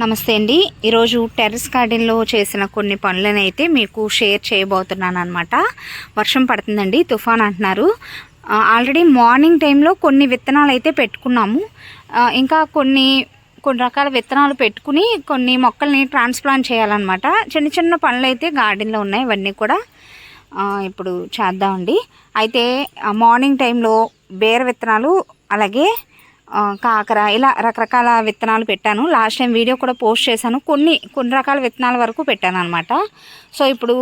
నమస్తే అండి. ఈరోజు టెర్రస్ గార్డెన్లో చేసిన కొన్ని పనులను అయితే మీకు షేర్ చేయబోతున్నాను అనమాట వర్షం పడుతుందండి తుఫాన్ అంటున్నారు. ఆల్రెడీ మార్నింగ్ టైంలో కొన్ని విత్తనాలు అయితే పెట్టుకున్నాము ఇంకా కొన్ని కొన్ని రకాల విత్తనాలు పెట్టుకుని కొన్ని మొక్కల్ని ట్రాన్స్ప్లాంట్ చేయాలన్నమాట. చిన్న చిన్న పనులు అయితే గార్డెన్లో ఉన్నాయి ఇవన్నీ కూడా ఇప్పుడు చేద్దామండి. అయితే మార్నింగ్ టైంలో బేర విత్తనాలు అలాగే కాకర ఇలా రకరకాల విత్తనాలు పెట్టాను. లాస్ట్ టైం వీడియో కూడా పోస్ట్ చేశాను. కొన్ని కొన్ని రకాల విత్తనాల వరకు పెట్టాను అనమాట సో ఇప్పుడు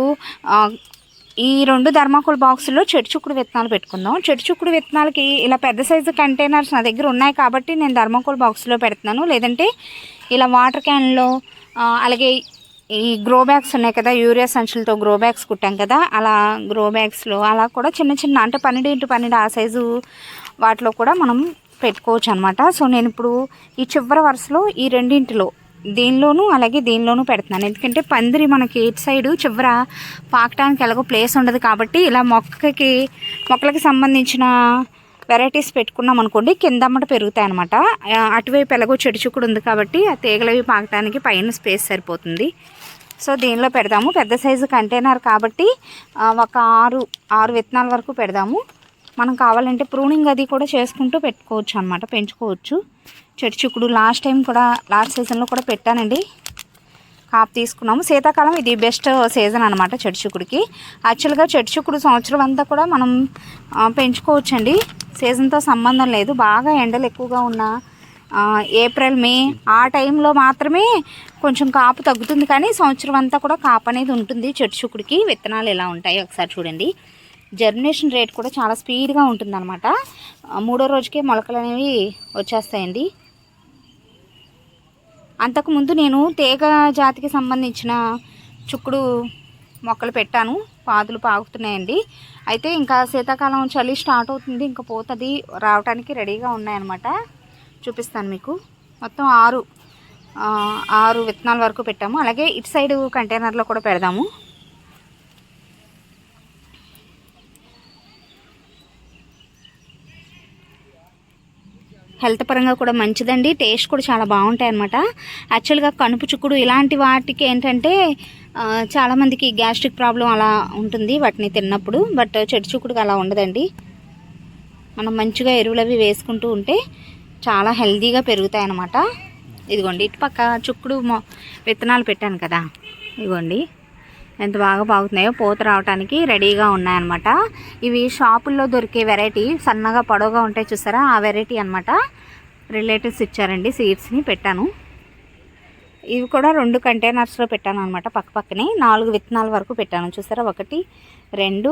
ఈ రెండు ధర్మాకోల్ బాక్సుల్లో చెడుచుక్కుడు విత్తనాలు పెట్టుకుందాం. చెడుచుక్కుడు విత్తనాలకి ఇలా పెద్ద సైజు కంటైనర్స్ నా దగ్గర ఉన్నాయి కాబట్టి నేను ధర్మాకోల్ బాక్స్లో పెడుతున్నాను. లేదంటే ఇలా వాటర్ క్యాన్లో అలాగే ఈ గ్రో బ్యాగ్స్ ఉన్నాయి కదా యూరియా సంచులతో గ్రో బ్యాగ్స్ కుట్టాం కదా అలా గ్రో బ్యాగ్స్లో అలా కూడా చిన్న చిన్న అంటే పన్నెండు ఇంటూ పన్నెండు ఆ సైజు వాటిలో కూడా మనం పెట్టుకోవచ్చు అనమాట సో నేను ఇప్పుడు ఈ చివరి వరుసలో ఈ రెండింటిలో దీనిలోనూ అలాగే దీనిలోనూ పెడుతున్నాను. ఎందుకంటే పందిరి మనకి ఎయిట్ సైడు చివర పాకటానికి ఎలాగో ప్లేస్ ఉండదు కాబట్టి ఇలా మొక్కకి మొక్కలకి సంబంధించిన వెరైటీస్ పెట్టుకున్నాం అనుకోండి కింద అమ్మట పెరుగుతాయి అనమాట అటువైపు ఎలాగో చెడు చుక్కుడు ఉంది కాబట్టి ఆ తీగలవి పాకటానికి పైన స్పేస్ సరిపోతుంది. సో దీనిలో పెడదాము. పెద్ద సైజు కంటైనర్ కాబట్టి ఒక ఆరు ఆరు విత్తనాల వరకు పెడదాము. మనం కావాలంటే ప్రూనింగ్ అది కూడా చేసుకుంటూ పెట్టుకోవచ్చు అనమాట పెంచుకోవచ్చు. చెట్టు చిక్కుడు లాస్ట్ టైం కూడా లాస్ట్ సీజన్లో కూడా పెట్టానండి. కాపు తీసుకున్నాము. శీతాకాలం ఇది బెస్ట్ సీజన్ అనమాట చెట్టు చిక్కుడికి యాక్చువల్గా చెట్టు చిక్కుడు సంవత్సరం అంతా కూడా మనం పెంచుకోవచ్చండి. సీజన్తో సంబంధం లేదు. బాగా ఎండలు ఎక్కువగా ఉన్న ఏప్రిల్ మే ఆ టైంలో మాత్రమే కొంచెం కాపు తగ్గుతుంది. కానీ సంవత్సరం అంతా కూడా కాపు అనేది ఉంటుంది చెట్టు చిక్కుడికి విత్తనాలు ఎలా ఉంటాయి ఒకసారి చూడండి. జర్మినేషన్ రేట్ కూడా చాలా స్పీడ్గా ఉంటుందన్నమాట. మూడో రోజుకే మొలకలు అనేవి వచ్చేస్తాయండి. అంతకుముందు నేను తీగ జాతికి సంబంధించిన చుక్కుడు మొక్కలు పెట్టాను. పాదులు పాకుతున్నాయండి అయితే ఇంకా శీతాకాలం చలి స్టార్ట్ అవుతుంది. ఇంకా పోతుంది. రావడానికి రెడీగా ఉన్నాయన్నమాట. చూపిస్తాను మీకు. మొత్తం ఆరు ఆరు విత్తనాల వరకు పెట్టాము. అలాగే ఇటు సైడ్ కంటైనర్లో కూడా పెడదాము. హెల్త్ పరంగా కూడా మంచిదండి. టేస్ట్ కూడా చాలా బాగుంటాయి అనమాట యాక్చువల్గా కనుపు చుక్కుడు ఇలాంటి వాటికి ఏంటంటే చాలామందికి గ్యాస్ట్రిక్ ప్రాబ్లం అలా ఉంటుంది వాటిని తిన్నప్పుడు. బట్ చెడు చుక్కుడుకి అలా ఉండదండి. మనం మంచిగా ఎరువులు అవి వేసుకుంటూ ఉంటే చాలా హెల్తీగా పెరుగుతాయి అన్నమాట. ఇదిగోండి ఇటుపక్క చుక్కుడు మొ విత్తనాలు పెట్టాను కదా. ఇదిగోండి. ఎంత బాగా బాగుతున్నాయో పూత రావడానికి రెడీగా ఉన్నాయన్నమాట. ఇవి షాపుల్లో దొరికే వెరైటీ సన్నగా పొడవుగా ఉంటాయి చూసారా? ఆ వెరైటీ అనమాట రిలేటివ్స్ ఇచ్చారండి సీడ్స్ని పెట్టాను. ఇవి కూడా రెండు కంటైనర్స్లో పెట్టాను అనమాట పక్క పక్కనే. నాలుగు విత్తనాల వరకు పెట్టాను. చూసారా? ఒకటి రెండు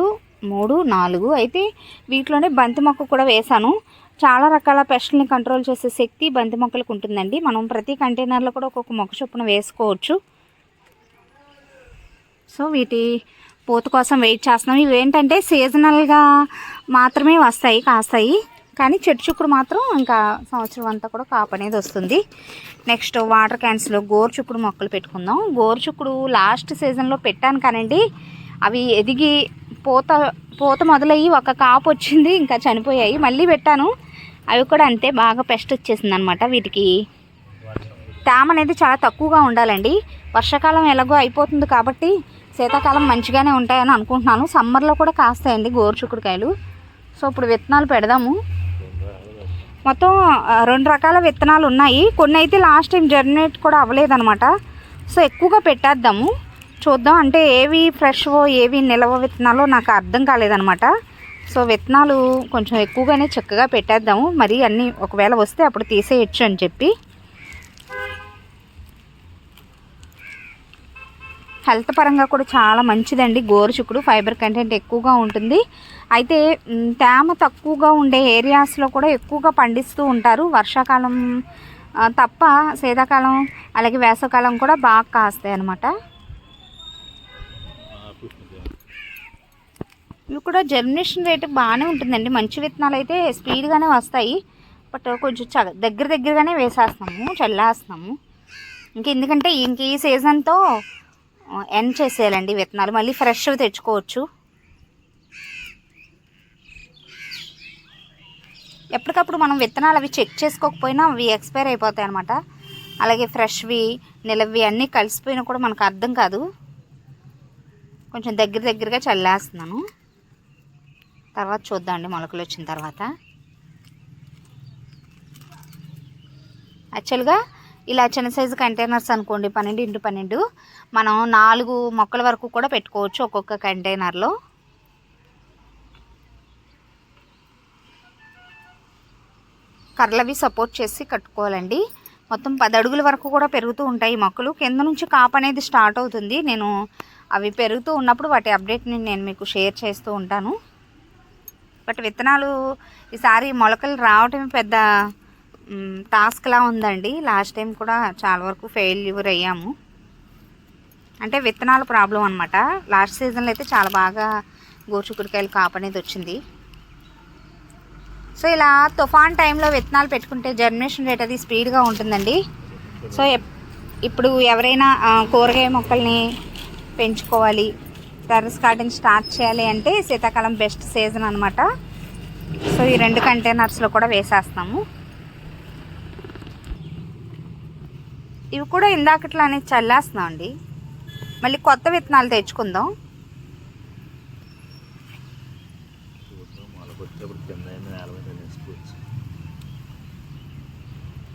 మూడు నాలుగు. అయితే వీటిలోనే బంతి మొక్క కూడా వేశాను. చాలా రకాల పెస్ట్ని కంట్రోల్ చేసే శక్తి బంతి మొక్కలకు ఉంటుందండి. మనం ప్రతి కంటైనర్లో కూడా ఒక్కొక్క మొక్క చొప్పున వేసుకోవచ్చు. సో వీటి పూత కోసం వెయిట్ చేస్తున్నాం. ఇవి ఏంటంటే సీజనల్గా మాత్రమే వస్తాయి కాస్తాయి. కానీ చెట్టు చుక్కుడు మాత్రం ఇంకా సంవత్సరం అంతా కూడా కాపు అనేది వస్తుంది. నెక్స్ట్ వాటర్ క్యాన్స్లో గోరుచుక్కుడు మొక్కలు పెట్టుకుందాం. గోరు చుక్కుడు లాస్ట్ సీజన్లో పెట్టాను కానండి. అవి ఎదిగి పూత పూత మొదలయ్యి ఒక కాపు వచ్చింది ఇంకా చనిపోయాయి. మళ్ళీ పెట్టాను. అవి కూడా అంతే బాగా పెస్ట్ వచ్చేసింది అనమాట వీటికి. తేమ అనేది చాలా తక్కువగా ఉండాలండి. వర్షాకాలం ఎలాగో అయిపోతుంది కాబట్టి శీతాకాలం మంచిగానే ఉంటాయని అనుకుంటున్నాను. సమ్మర్లో కూడా కాస్తాయండి గోరుచుక్కుడుకాయలు. సో ఇప్పుడు విత్తనాలు పెడదాము. మొత్తం రెండు రకాల విత్తనాలు ఉన్నాయి. కొన్ని అయితే లాస్ట్ టైం జర్నేట్ కూడా అవ్వలేదనమాట సో ఎక్కువగా పెట్టేద్దాము. చూద్దాం. అంటే ఏవి ఫ్రెష్వో ఏవి నిలవ విత్తనాలో నాకు అర్థం కాలేదనమాట సో విత్తనాలు కొంచెం ఎక్కువగానే చక్కగా పెట్టేద్దాము. మరి అన్నీ ఒకవేళ వస్తే అప్పుడు తీసేయచ్చు అని చెప్పి. హెల్త్ పరంగా కూడా చాలా మంచిదండి. గోరుచుక్కుడు ఫైబర్ కంటెంట్ ఎక్కువగా ఉంటుంది. అయితే తేమ తక్కువగా ఉండే ఏరియాస్లో కూడా ఎక్కువగా పండిస్తూ ఉంటారు. వర్షాకాలం తప్ప శీతాకాలం అలాగే వేసవకాలం కూడా బాగా కాస్తాయి అన్నమాట. ఇవి కూడా జర్మినేషన్ రేట్ బాగానే ఉంటుందండి. మంచి విత్తనాలు అయితే స్పీడ్గానే వస్తాయి. బట్ కొంచెం చ దగ్గర దగ్గరగానే వేసేస్తున్నాము చల్లేస్తున్నాము. ఇంక ఎందుకంటే ఇంక ఈ సీజన్తో ఎండ్ చేసేయాలండి విత్తనాలు. మళ్ళీ ఫ్రెష్ తెచ్చుకోవచ్చు. ఎప్పటికప్పుడు మనం విత్తనాలు అవి చెక్ చేసుకోకపోయినా అవి ఎక్స్పైర్ అయిపోతాయి అనమాట అలాగే ఫ్రెష్వి నిలవి అన్నీ కలిసిపోయినా కూడా మనకు అర్థం కాదు. కొంచెం దగ్గర దగ్గరగా చల్లేస్తున్నాను. తర్వాత చూద్దామండి మొలకలు వచ్చిన తర్వాత. యాక్చువల్గా ఇలా చిన్న సైజు కంటైనర్స్ అనుకోండి పన్నెండు ఇంటూ పన్నెండు. మనం నాలుగు మొక్కల వరకు కూడా పెట్టుకోవచ్చు ఒక్కొక్క కంటైనర్లో. కర్రలవి సపోర్ట్ చేసి కట్టుకోవాలండి. మొత్తం పది అడుగుల వరకు కూడా పెరుగుతూ ఉంటాయి మొక్కలు. కింద నుంచి కాపు అనేది స్టార్ట్ అవుతుంది. నేను అవి పెరుగుతూ ఉన్నప్పుడు వాటి అప్డేట్ని నేను మీకు షేర్ చేస్తూ ఉంటాను. బట్ విత్తనాలు ఈసారి మొలకలు రావటం పెద్ద టాస్క్లా ఉందండి. లాస్ట్ టైం కూడా చాలా వరకు ఫెయిల్యూర్ అయ్యాము. అంటే విత్తనాల ప్రాబ్లం అనమాట లాస్ట్ సీజన్లో అయితే చాలా బాగా గోరుచుకుడికాయలు కాపనేది వచ్చింది. సో ఇలా తుఫాన్ టైంలో విత్తనాలు పెట్టుకుంటే జర్మినేషన్ రేట్ అది స్పీడ్గా ఉంటుందండి. సో ఇప్పుడు ఎవరైనా కూరగాయ మొక్కల్ని పెంచుకోవాలి. టెర్రస్ గార్డెన్ స్టార్ట్ చేయాలి అంటే శీతాకాలం బెస్ట్ సీజన్ అనమాట సో ఈ రెండు కంటైనర్స్లో కూడా వేసేస్తాము ఇవి కూడా ఇందాకట్లానే చల్లేస్తున్నాం అండి మళ్ళీ కొత్త విత్తనాలు తెచ్చుకుందాం.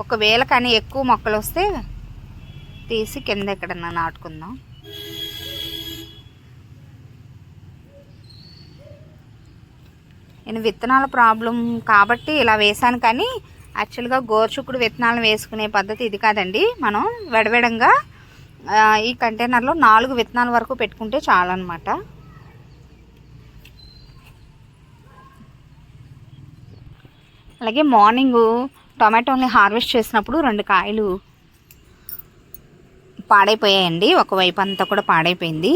ఒకవేళ కానీ ఎక్కువ మొక్కలు వస్తే తీసి కింద ఎక్కడన్నా నాటుకుందాం. నేను విత్తనాల ప్రాబ్లం కాబట్టి ఇలా వేశాను కానీ యాక్చువల్గా గోరుచుక్కుడు విత్తనాలను వేసుకునే పద్ధతి ఇది కాదండి. మనం విడవిడంగా ఈ కంటైనర్లో నాలుగు విత్తనాల వరకు పెట్టుకుంటే చాలన్నమాట. అలాగే మార్నింగు టొమాటోని హార్వెస్ట్ చేసినప్పుడు రెండు కాయలు పాడైపోయాయండి. ఒకవైపు అంతా కూడా పాడైపోయింది.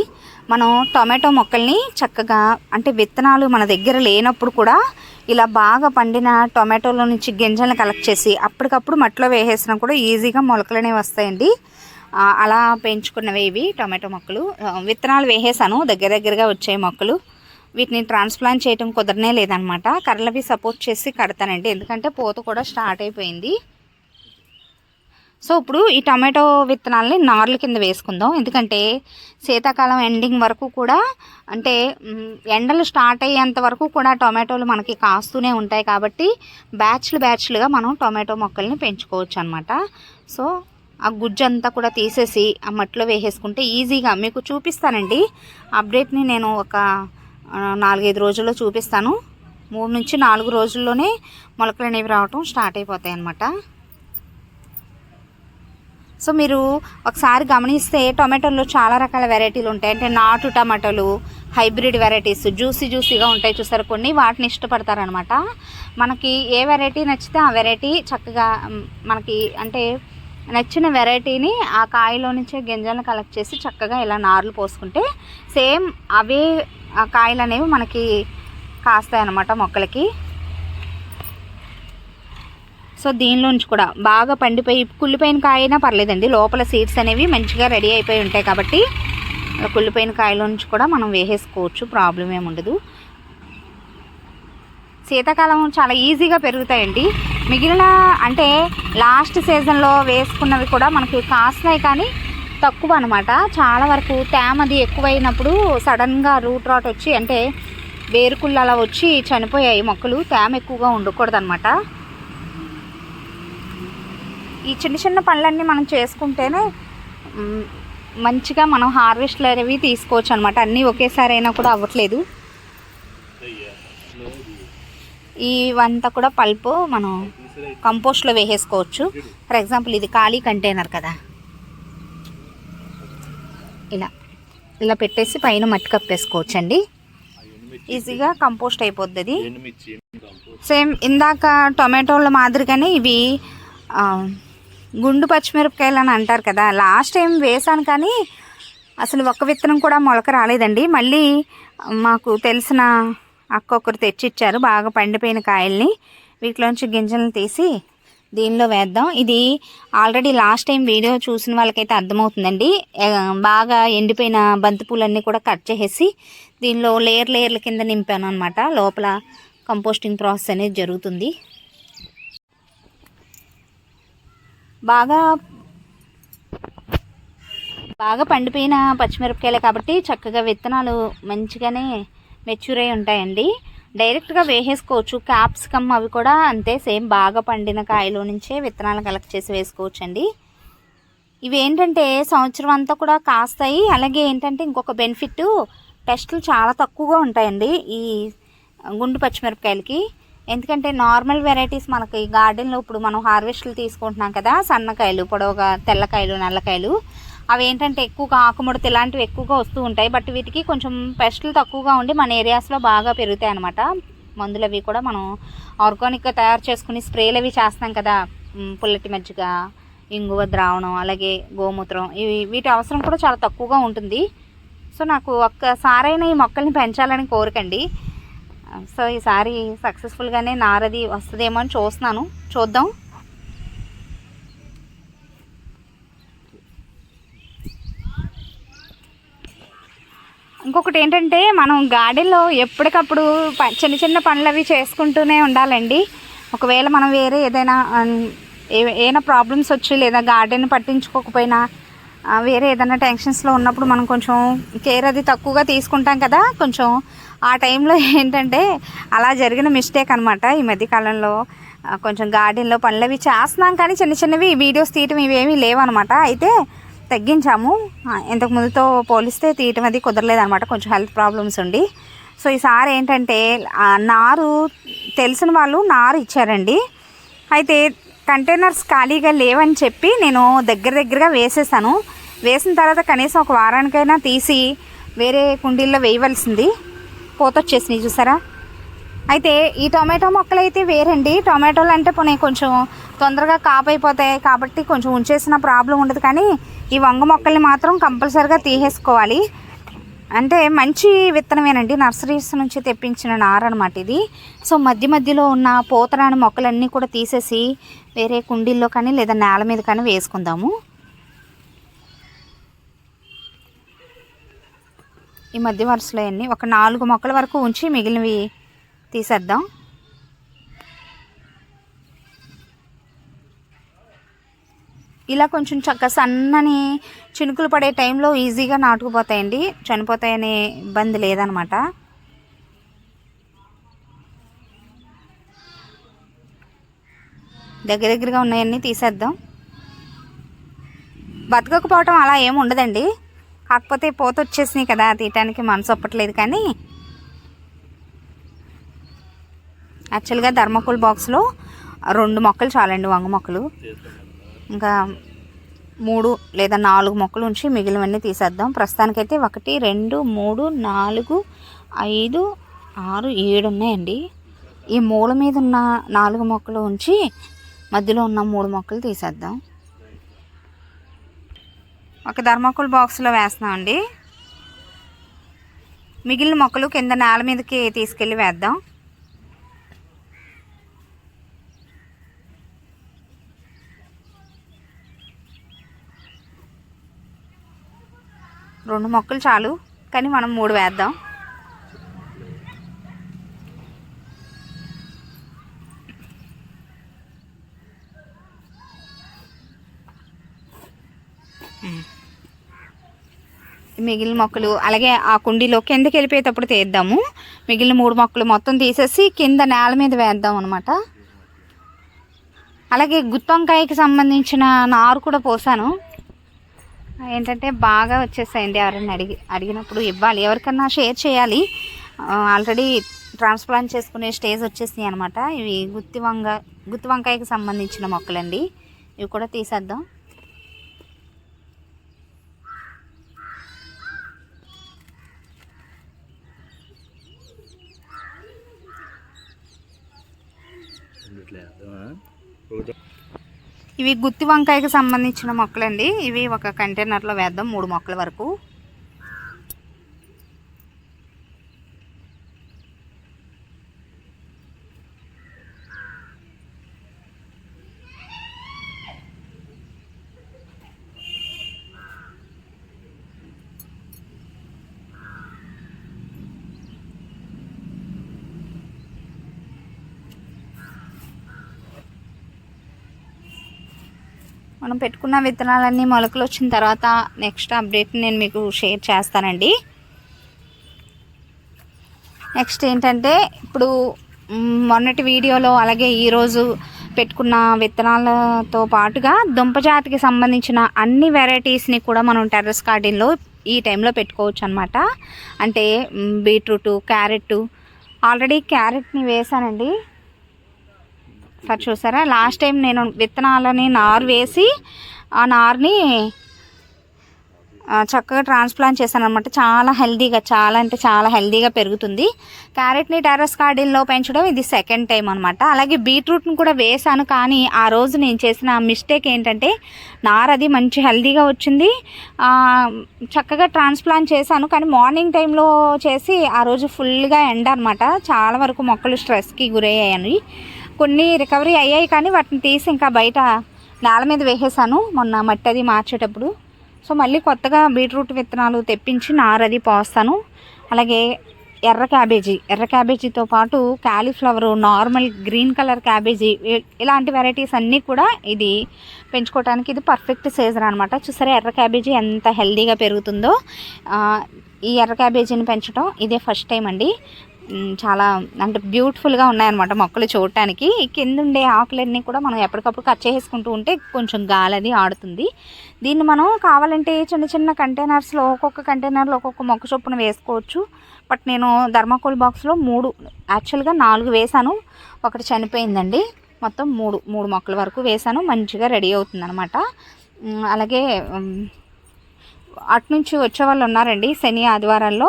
మనం టొమాటో మొక్కల్ని చక్కగా అంటే విత్తనాలు మన దగ్గర లేనప్పుడు కూడా ఇలా బాగా పండిన టొమాటోలో నుంచి గింజలను కలెక్ట్ చేసి అప్పటికప్పుడు మట్టిలో వేసేసినా కూడా ఈజీగా మొలకలు అనేవి వస్తాయండి అలా పెంచుకున్నవి ఇవి టొమాటో మొక్కలు. విత్తనాలు వేసేసాను. దగ్గర దగ్గరగా వచ్చాయి మొక్కలు. వీటిని ట్రాన్స్ప్లాంట్ చేయటం కుదరనే లేదనమాట. కర్రలవి సపోర్ట్ చేసి కడతానండి. ఎందుకంటే పోత కూడా స్టార్ట్ అయిపోయింది. సో ఇప్పుడు ఈ టమాటో విత్తనాలని నార్ల కింద వేసుకుందాం. ఎందుకంటే శీతాకాలం ఎండింగ్ వరకు కూడా అంటే ఎండలు స్టార్ట్ అయ్యేంత వరకు కూడా టొమాటోలు మనకి కాస్తూనే ఉంటాయి కాబట్టి బ్యాచ్లు బ్యాచ్లుగా మనం టొమాటో మొక్కల్ని పెంచుకోవచ్చు అనమాట సో ఆ గుజ్జు అంతా కూడా తీసేసి ఆ మట్టిలో వేసేసుకుంటే ఈజీగా మీకు చూపిస్తానండి. అప్డేట్ని నేను ఒక నాలుగైదు రోజుల్లో చూపిస్తాను. మూడు నుంచి నాలుగు రోజుల్లోనే మొలకలు అనేవి రావటం స్టార్ట్ అయిపోతాయి అన్నమాట. సో మీరు ఒకసారి గమనిస్తే టొమాటోల్లో చాలా రకాల వెరైటీలు ఉంటాయి. అంటే నాటు టమాటోలు హైబ్రిడ్ వెరైటీస్ జ్యూసీ జ్యూసీగా ఉంటాయి చూసారు కొన్ని. వాటిని ఇష్టపడతారనమాట. మనకి ఏ వెరైటీ నచ్చితే ఆ వెరైటీ చక్కగా మనకి అంటే నచ్చిన వెరైటీని ఆ కాయలో నుంచే గింజలను కలెక్ట్ చేసి చక్కగా ఇలా నార్లు పోసుకుంటే సేమ్ అవే ఆ కాయలు అనేవి మనకి కాస్తాయి అన్నమాట మొక్కలకి. సో దీనిలోంచి కూడా బాగా పండిపోయి కుళ్ళిపోయిన కాయ అయినా పర్లేదండి. లోపల సీడ్స్ అనేవి మంచిగా రెడీ అయిపోయి ఉంటాయి కాబట్టి కుళ్ళిపోయిన కాయలో నుంచి కూడా మనం వేసేసుకోవచ్చు. ప్రాబ్లం ఏమి ఉండదు. శీతాకాలం చాలా ఈజీగా పెరుగుతాయండి. మిగిలిన అంటే లాస్ట్ సీజన్లో వేసుకున్నవి కూడా మనకి కాస్తాయి కానీ తక్కువ అనమాట చాలా వరకు తేమది ఎక్కువైనప్పుడు సడన్గా రూట్ రాట్ వచ్చి అంటే వేరుకుళ్ళు అలా వచ్చి చనిపోయాయి మొక్కలు. తేమ ఎక్కువగా ఉండకూడదు అనమాట ఈ చిన్న చిన్న పనులన్నీ మనం చేసుకుంటేనే మంచిగా మనం హార్వెస్ట్లు అనేవి తీసుకోవచ్చు అనమాట అన్నీ ఒకేసారి అయినా కూడా అవ్వట్లేదు. ఇవంతా కూడా పల్పు మనం కంపోస్ట్లో వేసేసుకోవచ్చు. ఫర్ ఎగ్జాంపుల్ ఇది ఖాళీ కంటైనర్ కదా. ఇలా ఇలా పెట్టేసి పైన మట్టి కప్పేసుకోవచ్చు అండి ఈజీగా కంపోస్ట్ అయిపోద్ది సేమ్ ఇందాక టొమాటోల మాదిరిగానే ఇవి గుండు పచ్చిమిరపకాయలు అని అంటారు కదా. లాస్ట్ టైం వేసాను కానీ అసలు ఒక్క విత్తనం కూడా మొలక రాలేదండి. మళ్ళీ మాకు తెలిసిన అక్క ఒకరు తెచ్చిచ్చారు. బాగా పండిపోయిన కాయల్ని వీటిలోంచి గింజలను తీసి దీనిలో వేద్దాం. ఇది ఆల్రెడీ లాస్ట్ టైం వీడియో చూసిన వాళ్ళకైతే అర్థమవుతుందండి. బాగా ఎండిపోయిన బంతిపూలన్నీ కూడా కట్ చేసేసి దీనిలో లేయర్ లేయర్ల కింద నింపాను అనమాట లోపల కంపోస్టింగ్ ప్రాసెస్ అనేది జరుగుతుంది. బాగా బాగా పండిపోయిన పచ్చిమిరపకాయలే కాబట్టి చక్కగా విత్తనాలు మంచిగానే మెచ్యూర్ అయి ఉంటాయండి. డైరెక్ట్గా వేసేసుకోవచ్చు. క్యాప్సికమ్ అవి కూడా అంతే సేమ్ బాగా పండిన కాయలో నుంచే విత్తనాలు కలెక్ట్ చేసి వేసుకోవచ్చు అండి ఇవి ఏంటంటే సంవత్సరం అంతా కూడా కాస్తాయి. అలాగే ఏంటంటే ఇంకొక బెనిఫిట్ టెస్టులు చాలా తక్కువగా ఉంటాయండి ఈ గుండు పచ్చిమిరపకాయలకి. ఎందుకంటే నార్మల్ వెరైటీస్ మనకి గార్డెన్లో ఇప్పుడు మనం హార్వెస్ట్లు తీసుకుంటున్నాం కదా సన్నకాయలు పొడవుగా తెల్లకాయలు నల్లకాయలు. అవి ఏంటంటే ఎక్కువగా ఆకుముడత ఇలాంటివి ఎక్కువగా వస్తూ ఉంటాయి. బట్ వీటికి కొంచెం పెస్టులు తక్కువగా ఉండి మన ఏరియాస్లో బాగా పెరుగుతాయి అనమాట మందులు అవి కూడా మనం ఆర్గానిక్గా తయారు చేసుకుని స్ప్రేలు అవి చేస్తాం కదా పుల్లటి మజ్జిగ ఇంగువ ద్రావణం అలాగే గోమూత్రం. ఇవి వీటి అవసరం కూడా చాలా తక్కువగా ఉంటుంది. సో నాకు ఒక్కసారైనా ఈ మొక్కల్ని పెంచాలని కోరికండి. సో ఈసారి సక్సెస్ఫుల్గానే నారది వస్తుందేమో అని చూస్తున్నాను. చూద్దాం. ఇంకొకటి ఏంటంటే మనం గార్డెన్లో ఎప్పటికప్పుడు చిన్న చిన్న పనులు అవి చేసుకుంటూనే ఉండాలండి. ఒకవేళ మనం వేరే ఏదైనా ఏ- ఏమైనా ప్రాబ్లమ్స్ వచ్చి లేదా గార్డెన్ పట్టించుకోకపోయినా వేరే ఏదైనా టెన్షన్స్లో ఉన్నప్పుడు మనం కొంచెం కేర్ అది తక్కువగా తీసుకుంటాం కదా కొంచెం ఆ టైంలో ఏంటంటే అలా జరిగిన మిస్టేక్ అనమాట ఈ మధ్యకాలంలో. కొంచెం గార్డెన్లో పనులు అవి చేస్తున్నాం కానీ చిన్న చిన్నవి వీడియోస్ తీయటం ఇవేమీ లేవన్నమాట. అయితే తగ్గించాము. ఇంతకు ముందుతో పోలిస్తే తీయటం అది కుదరలేదనమాట కొంచెం హెల్త్ ప్రాబ్లమ్స్ ఉండి. సో ఈసారి ఏంటంటే నారు తెలిసిన వాళ్ళు నారు ఇచ్చారండి. అయితే కంటైనర్స్ ఖాళీగా లేవని చెప్పి నేను దగ్గర దగ్గరగా వేసేసాను. వేసిన తర్వాత కనీసం ఒక వారానికైనా తీసి వేరే కుండీల్లో వేయవలసింది. పూత వచ్చేసినాయి చూసారా? అయితే ఈ టొమాటో మొక్కలు అయితే వేరండి. టొమాటోలు అంటే పోనీ కొంచెం తొందరగా కాపైపోతాయి కాబట్టి కొంచెం ఉంచేసిన ప్రాబ్లం ఉండదు కానీ ఈ వంగ మొక్కల్ని మాత్రం కంపల్సరిగా తీసేసుకోవాలి. అంటే మంచి విత్తనమేనండి. నర్సరీస్ నుంచి తెప్పించిన నార అనమాట ఇది. సో మధ్య మధ్యలో ఉన్న పూతరాని మొక్కలన్నీ కూడా తీసేసి వేరే కుండీల్లో కానీ లేదా నేల మీద కానీ వేసుకుందాము. ఈ మధ్య వరుసలో అన్నీ ఒక నాలుగు మొక్కల వరకు ఉంచి మిగిలినవి తీసేద్దాం. ఇలా కొంచెం చక్క సన్నని చినుకులు పడే టైంలో ఈజీగా నాటుకుపోతాయండి. చనిపోతాయనే ఇబ్బంది లేదనమాట. దగ్గర దగ్గరగా ఉన్నాయన్నీ తీసేద్దాం. బతకకపోవటం అలా ఏమి ఉండదండి. కాకపోతే పోత వచ్చేసినాయి కదా తీయటానికి మనసు ఒప్పట్లేదు కానీ. యాక్చువల్గా ధర్మకోల్ బాక్స్లో రెండు మొక్కలు చాలండి వంగ మొక్కలు. ఇంకా మూడు లేదా నాలుగు మొక్కలు ఉంచి మిగిలినవన్నీ తీసేద్దాం. ప్రస్తుతానికైతే ఒకటి రెండు మూడు నాలుగు ఐదు ఆరు ఏడు ఉన్నాయండి. ఈ మూల మీద ఉన్న నాలుగు మొక్కలు ఉంచి మధ్యలో ఉన్న మూడు మొక్కలు తీసేద్దాం. ఒక ధర్మకోల్ బాక్స్లో వేస్తున్నామండి మిగిలిన మొక్కలు కింద నేల మీదకి తీసుకెళ్ళి వేద్దాం. రెండు మొక్కలు చాలు కానీ మనం మూడు వేద్దాం. మిగిలిన మొక్కలు అలాగే ఆ కుండీలో కిందకి వెళ్ళిపోయేటప్పుడు తీద్దాము. మిగిలిన మూడు మొక్కలు మొత్తం తీసేసి కింద నేల మీద వేద్దాం అనమాట అలాగే గుత్తొంకాయకి సంబంధించిన నారు కూడా పోసాను. ఏంటంటే బాగా వచ్చేసాయండి ఎవరైనా అడిగి అడిగినప్పుడు ఇవ్వాలి. ఎవరికన్నా షేర్ చేయాలి. ఆల్రెడీ ట్రాన్స్ప్లాంట్ చేసుకునే స్టేజ్ వచ్చేసినాయి అనమాట ఇవి గుత్తి వంగ గుత్తి వంకాయకి సంబంధించిన మొక్కలండి. ఇవి కూడా తీసేద్దాం. ఇవి గుత్తి వంకాయకి సంబంధించిన మొక్కలండి. ఇవి ఒక కంటైనర్లో వేద్దాం మూడు మొక్కల వరకు. పెట్టుకున్న విత్తనాలన్నీ మొలకలు వచ్చిన తర్వాత నెక్స్ట్ అప్డేట్ నేను మీకు షేర్ చేస్తానండి. నెక్స్ట్ ఏంటంటే ఇప్పుడు మొన్నటి వీడియోలో అలాగే ఈరోజు పెట్టుకున్న విత్తనాలతో పాటుగా దుంపజాతికి సంబంధించిన అన్ని వెరైటీస్ని కూడా మనం టెర్రస్ గార్డెన్లో ఈ టైంలో పెట్టుకోవచ్చు అనమాట అంటే బీట్రూటు క్యారెట్ ఆల్రెడీ క్యారెట్ని వేసానండి. సార్ చూసారా? లాస్ట్ టైం నేను విత్తనాలని నారు వేసి ఆ నారుని చక్కగా ట్రాన్స్ప్లాంట్ చేశాను అనమాట చాలా హెల్దీగా చాలా అంటే చాలా హెల్దీగా పెరుగుతుంది. క్యారెట్ని టెర్రస్ గార్డెన్లో పెంచడం ఇది సెకండ్ టైం అనమాట అలాగే బీట్రూట్ని కూడా వేసాను కానీ ఆ రోజు నేను చేసిన మిస్టేక్ ఏంటంటే నార్ అది మంచి హెల్దీగా వచ్చింది. చక్కగా ట్రాన్స్ప్లాంట్ చేశాను కానీ మార్నింగ్ టైంలో చేసి ఆ రోజు ఫుల్గా ఎండ అనమాట చాలా వరకు మొక్కలు స్ట్రెస్కి గురయ్యాయి కొన్ని రికవరీ అయ్యాయి కానీ వాటిని తీసి ఇంకా బయట నేల మీద వేసేసాను. మొన్న మట్టి అది మార్చేటప్పుడు. సో మళ్ళీ కొత్తగా బీట్రూట్ విత్తనాలు తెప్పించి నారది పోస్తాను. అలాగే ఎర్ర క్యాబేజీ. ఎర్ర క్యాబేజీతో పాటు cauliflower normal green colour cabbage ఇలాంటి వెరైటీస్ అన్నీ కూడా ఇది పెంచుకోవడానికి ఇది పర్ఫెక్ట్ సీజన్ అనమాట చూసారా ఎర్ర క్యాబేజీ ఎంత హెల్దీగా పెరుగుతుందో. ఈ ఎర్ర క్యాబేజీని పెంచడం ఇదే ఫస్ట్ టైం అండి. చాలా అంటే బ్యూటిఫుల్గా ఉన్నాయన్నమాట మొక్కలు చూడటానికి. కింద ఉండే ఆకులన్నీ కూడా మనం ఎప్పటికప్పుడు కట్ చేసుకుంటూ ఉంటే కొంచెం గాలది ఆడుతుంది. దీన్ని మనం కావాలంటే చిన్న చిన్న కంటైనర్స్లో ఒక్కొక్క కంటైనర్లో ఒక్కొక్క మొక్క చొప్పున వేసుకోవచ్చు. బట్ నేను ధర్మాకోల్ బాక్స్లో మూడు యాక్చువల్గా నాలుగు వేసాను. ఒకటి చనిపోయిందండి. మొత్తం మూడు మూడు మొక్కల వరకు వేసాను. మంచిగా రెడీ అవుతుంది అనమాట అలాగే అట్నుంచి అటు నుంచి వచ్చే వాళ్ళు ఉన్నారండి శని ఆదివారాల్లో.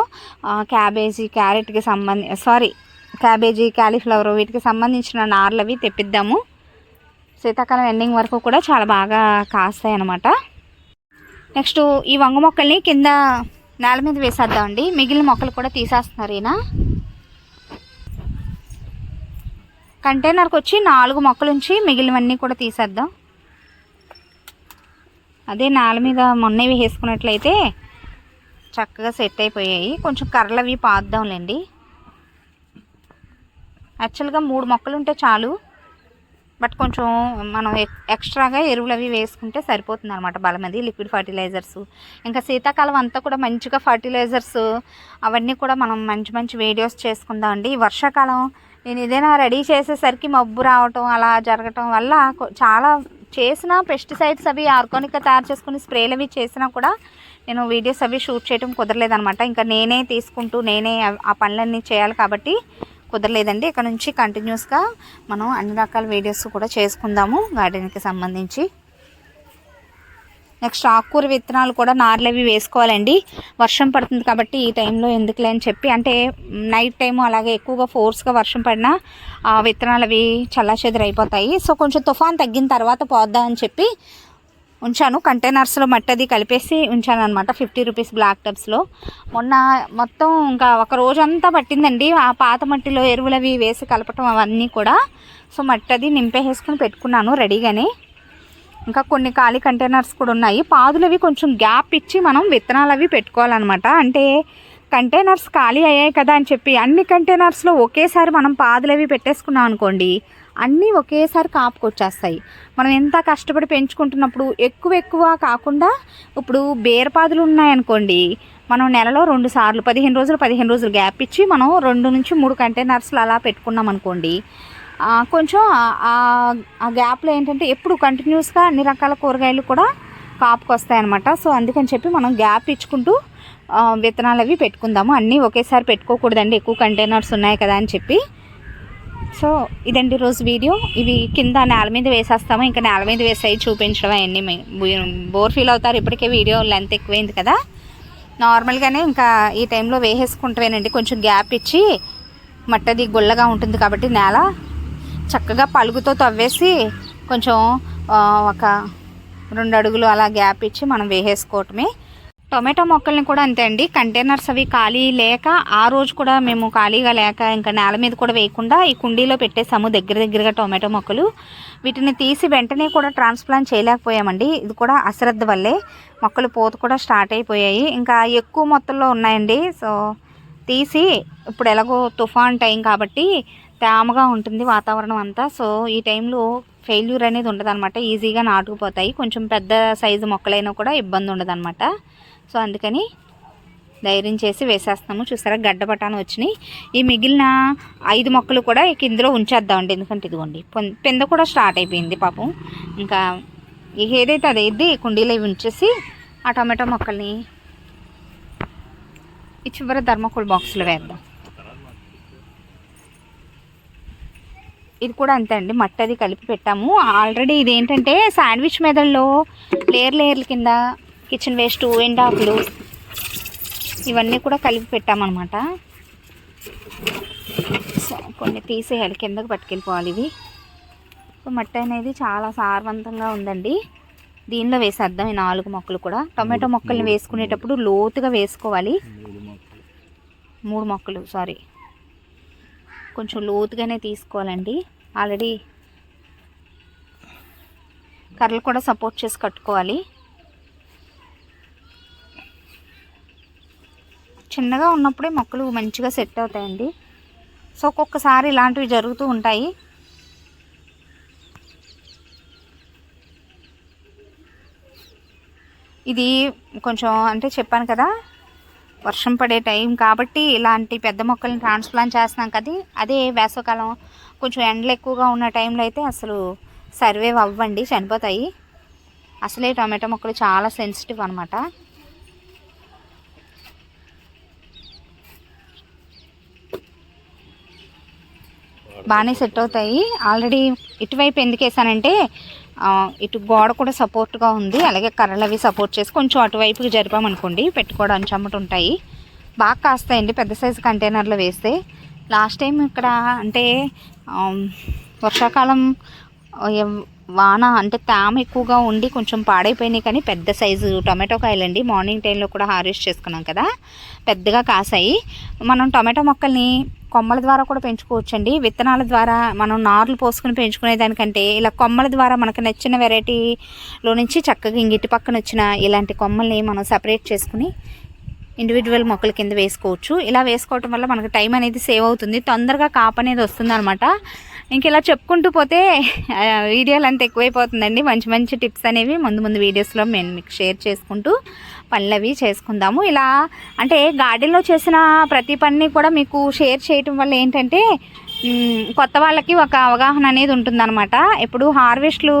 క్యాబేజీ క్యారెట్కి సంబంధి సారీ క్యాబేజీ క్యాలీఫ్లవర్ వీటికి సంబంధించిన నార్లు అవి తెప్పిద్దాము. శీతాకాలం ఎండింగ్ వరకు కూడా చాలా బాగా కాస్తాయి అన్నమాట నెక్స్ట్ ఈ వంగ మొక్కల్ని కింద నేల మీద వేసేద్దామండి. మిగిలిన మొక్కలు కూడా తీసేస్తున్నారు ఈయన. కంటైనర్కి వచ్చి నాలుగు మొక్కలు ఉంచి మిగిలినవన్నీ కూడా తీసేద్దాం. అదే నేల మీద మొన్నవి వేసుకున్నట్లయితే చక్కగా సెట్ అయిపోయాయి. కొంచెం కర్రలు అవి పాద్దాంలేండి. యాక్చువల్గా మూడు మొక్కలు ఉంటే చాలు. బట్ కొంచెం మనం ఎక్- ఎక్స్ట్రాగా ఎరువులు అవి వేసుకుంటే సరిపోతుంది అనమాట బలమది లిక్విడ్ ఫర్టిలైజర్స్. ఇంకా శీతాకాలం అంతా కూడా మంచిగా ఫర్టిలైజర్స్ అవన్నీ కూడా మనం మంచి మంచి వీడియోస్ చేసుకుందాం అండి. వర్షాకాలం నేను ఏదైనా రెడీ చేసేసరికి మబ్బు రావటం అలా జరగటం వల్ల చాలా చేసిన పెస్టిసైడ్స్ అవి ఆర్గానిక్గా తయారు చేసుకుని స్ప్రేలు అవి చేసినా కూడా నేను వీడియోస్ అవి షూట్ చేయడం కుదరలేదనమాట ఇంకా నేనే తీసుకుంటూ నేనే ఆ- ఆ పనులన్నీ చేయాలి కాబట్టి కుదరలేదండి. ఇక్కడ నుంచి కంటిన్యూస్గా మనం అన్ని రకాల వీడియోస్ కూడా చేసుకుందాము గార్డెన్కి సంబంధించి. నెక్స్ట్ ఆకుకూర విత్తనాలు కూడా నార్లు అవి వేసుకోవాలండి. వర్షం పడుతుంది కాబట్టి ఈ టైంలో ఎందుకులే అని చెప్పి అంటే నైట్ టైము అలాగే ఎక్కువగా ఫోర్స్గా వర్షం పడినా ఆ విత్తనాలు అవి చల్లాచెదరైపోతాయి. సో కొంచెం తుఫాన్ తగ్గిన తర్వాత పోద్దామని చెప్పి ఉంచాను. కంటైనర్స్లో మట్టి అది కలిపేసి ఉంచాను అనమాట ఫిఫ్టీ రూపీస్ బ్లాక్ టబ్స్లో. మొన్న మొత్తం ఇంకా ఒక రోజంతా పట్టిందండి. ఆ పాత మట్టిలో ఎరువులు అవి వేసి కలపటం అవన్నీ కూడా. సో మట్టి అది నింపేసుకుని పెట్టుకున్నాను రెడీగానే. ఇంకా కొన్ని ఖాళీ కంటైనర్స్ కూడా ఉన్నాయి. పాదులు అవి కొంచెం గ్యాప్ ఇచ్చి మనం విత్తనాలు అవి పెట్టుకోవాలన్నమాట. అంటే కంటైనర్స్ ఖాళీ అయ్యాయి కదా అని చెప్పి అన్ని కంటైనర్స్లో ఒకేసారి మనం పాదులు అవి పెట్టేసుకున్నాం అనుకోండి అన్నీ ఒకేసారి కాపుకొచ్చేస్తాయి మనం ఎంత కష్టపడి పెంచుకుంటున్నప్పుడు ఎక్కువ ఎక్కువ కాకుండా ఇప్పుడు బేరపాదులు ఉన్నాయనుకోండి మనం నెలలో రెండు సార్లు పదిహేను రోజులు పదిహేను రోజులు గ్యాప్ ఇచ్చి మనం రెండు నుంచి మూడు కంటైనర్స్లు అలా పెట్టుకున్నాం అనుకోండి కొంచెం ఆ- గ్యాప్లో ఏంటంటే ఎప్పుడు కంటిన్యూస్గా అన్ని రకాల కూరగాయలు కూడా కాపుకి సో అందుకని చెప్పి మనం గ్యాప్ ఇచ్చుకుంటూ విత్తనాలు అవి పెట్టుకుందాము. అన్నీ ఒకేసారి పెట్టుకోకూడదండి. ఎక్కువ కంటైనర్స్ ఉన్నాయి కదా అని చెప్పి. సో ఇదండి రోజు వీడియో. ఇవి కింద నేల మీద వేసేస్తాము. ఇంకా నేల మీద వేసాయి చూపించడం అవన్నీ బోర్ ఫీల్ అవుతారు. ఇప్పటికే వీడియో లెంత్ ఎక్కువైంది కదా. నార్మల్గానే ఇంకా ఈ టైంలో వేసేసుకుంటామేనండి కొంచెం గ్యాప్ ఇచ్చి మట్టది గుల్లగా ఉంటుంది కాబట్టి నేల. చక్కగా పలుగుతో తవ్వేసి కొంచెం ఒక రెండు అడుగులు అలా గ్యాప్ ఇచ్చి మనం వేసేసుకోవటమే. టొమాటో మొక్కల్ని కూడా అంతే అండి. కంటైనర్స్ అవి ఖాళీ లేక ఆ రోజు కూడా మేము ఖాళీగా లేక ఇంకా నేల మీద కూడా వేయకుండా ఈ కుండీలో పెట్టేసాము దగ్గర దగ్గరగా టొమాటో మొక్కలు. వీటిని తీసి వెంటనే కూడా ట్రాన్స్ప్లాంట్ చేయలేకపోయామండి. ఇది కూడా అశ్రద్ధ వల్లే మొక్కలు పోత కూడా స్టార్ట్ అయిపోయాయి. ఇంకా ఎక్కువ మొత్తంలో ఉన్నాయండి. సో తీసి ఇప్పుడు ఎలాగో తుఫాన్ టైం కాబట్టి తేమగా ఉంటుంది వాతావరణం అంతా. సో ఈ టైంలో ఫెయిల్యూర్ అనేది ఉండదన్నమాట. ఈజీగా నాటుకుపోతాయి. కొంచెం పెద్ద సైజు మొక్కలైనా కూడా ఇబ్బంది ఉండదన్నమాట. సో అందుకని ధైర్యం చేసి వేసేస్తాము చూసారా గడ్డ బఠాను వచ్చినాయి. ఈ మిగిలిన ఐదు మొక్కలు కూడా కిందలో ఇందులో ఉంచేద్దామండి ఎందుకంటే ఇదిగోండి పెంద కూడా స్టార్ట్ అయిపోయింది పాపం. ఇంకా ఇక ఏదైతే అదైద్ది కుండీలో ఇవి ఉంచేసి ఆ టమాటో మొక్కల్ని ఈ చివరి ధర్మకోల్ బాక్స్లో వేద్దాం. ఇది కూడా అంతే అండి. మట్టి అది కలిపి పెట్టాము. ఆల్రెడీ ఇది ఏంటంటే శాండ్విచ్ మెదడులో లేయర్ లేయర్ల కింద కిచెన్ వేస్ట్ ఎండాకులు ఇవన్నీ కూడా కలిపి పెట్టామన్నమాట. కొన్ని తీసేయాలి. కిందకు పట్టుకెళ్ళిపోవాలి ఇవి. సో మట్టి అనేది చాలా సారవంతంగా ఉందండి. దీనిలో వేసేద్దాం ఈ నాలుగు మొక్కలు కూడా. టొమాటో మొక్కల్ని వేసుకునేటప్పుడు లోతుగా వేసుకోవాలి. మూడు మొక్కలు సారీ. కొంచెం లోతుగానే తీసుకోవాలండి. ఆల్రెడీ కర్రలు కూడా సపోర్ట్ చేసి కట్టుకోవాలి. చిన్నగా ఉన్నప్పుడే మొక్కలు మంచిగా సెట్ అవుతాయండి. సో ఒక్కొక్కసారి ఇలాంటివి జరుగుతూ ఉంటాయి. ఇది కొంచెం అంటే చెప్పాను కదా వర్షం పడే టైం కాబట్టి ఇలాంటి పెద్ద మొక్కల్ని ట్రాన్స్ప్లాంట్ చేస్తున్నాం కదా అదే వేసవకాలం కొంచెం ఎండలు ఎక్కువగా ఉన్న టైంలో అయితే అసలు సర్వేవ్ అవ్వండి చనిపోతాయి. అసలే టమాటో మొక్కలు చాలా సెన్సిటివ్ అనమాట బాగానే సెట్ అవుతాయి. ఆల్రెడీ ఇటువైపు ఎందుకు వేసానంటే ఇటు గోడ కూడా సపోర్ట్గా ఉంది. అలాగే కర్రలు అవి సపోర్ట్ చేసి కొంచెం అటువైపుకి జరిపామనుకోండి పెట్టుకోవడానికి చెమట ఉంటాయి. బాగా కాస్తాయండి. పెద్ద సైజు కంటైనర్లో వేస్తే. లాస్ట్ టైం ఇక్కడ అంటే వర్షాకాలం వాన అంటే తేమ ఎక్కువగా ఉండి కొంచెం పాడైపోయినాయి కానీ పెద్ద సైజు టొమాటో కాయలండి. మార్నింగ్ టైంలో కూడా హార్వెస్ట్ చేసుకున్నాం కదా. పెద్దగా కాసాయి. మనం టొమాటో మొక్కల్ని కొమ్మల ద్వారా కూడా పెంచుకోవచ్చండి. విత్తనాల ద్వారా మనం నార్లు పోసుకుని పెంచుకునే దానికంటే ఇలా కొమ్మల ద్వారా మనకు నచ్చిన వెరైటీలో నుంచి చక్కగా ఇంగిటి పక్కన వచ్చిన ఇలాంటి కొమ్మల్ని మనం సపరేట్ చేసుకుని ఇండివిజువల్ మొక్కల కింద వేసుకోవచ్చు. ఇలా వేసుకోవటం వల్ల మనకు టైం అనేది సేవ్ అవుతుంది. తొందరగా కాపు అనేది వస్తుంది అనమాట ఇంక ఇలా చెప్పుకుంటూ పోతే వీడియోలు అంత ఎక్కువైపోతుందండి. మంచి మంచి టిప్స్ అనేవి ముందు ముందు వీడియోస్లో మేము మీకు షేర్ చేసుకుంటూ పనులవి చేసుకుందాము. ఇలా అంటే గార్డెన్లో చేసిన ప్రతి పనిని కూడా మీకు షేర్ చేయటం వల్ల ఏంటంటే కొత్త వాళ్ళకి ఒక అవగాహన అనేది ఉంటుందన్నమాట. ఇప్పుడు హార్వెస్ట్లు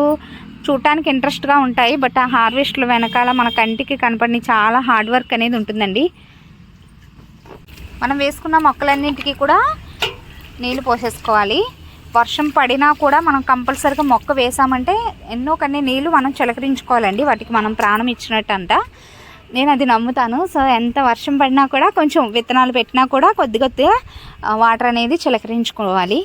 చూడటానికి ఇంట్రెస్ట్గా ఉంటాయి. బట్ ఆ హార్వెస్ట్లు వెనకాల మన కంటికి కనపడిన చాలా హార్డ్ వర్క్ అనేది ఉంటుందండి. మనం వేసుకున్న మొక్కలన్నింటికి కూడా నీళ్ళు పోసేసుకోవాలి. వర్షం పడినా కూడా మనం కంపల్సరీగా మొక్క వేసామంటే ఎన్నో కొన్ని నీళ్ళు మనం చిలకరించుకోవాలండి. వాటికి మనం ప్రాణం ఇచ్చినట్టు అంట నేను అది నమ్ముతాను. సో ఎంత వర్షం పడినా కూడా కొంచెం విత్తనాలు పెట్టినా కూడా కొద్ది కొద్దిగా వాటర్ అనేది చిలకరించుకోవాలి.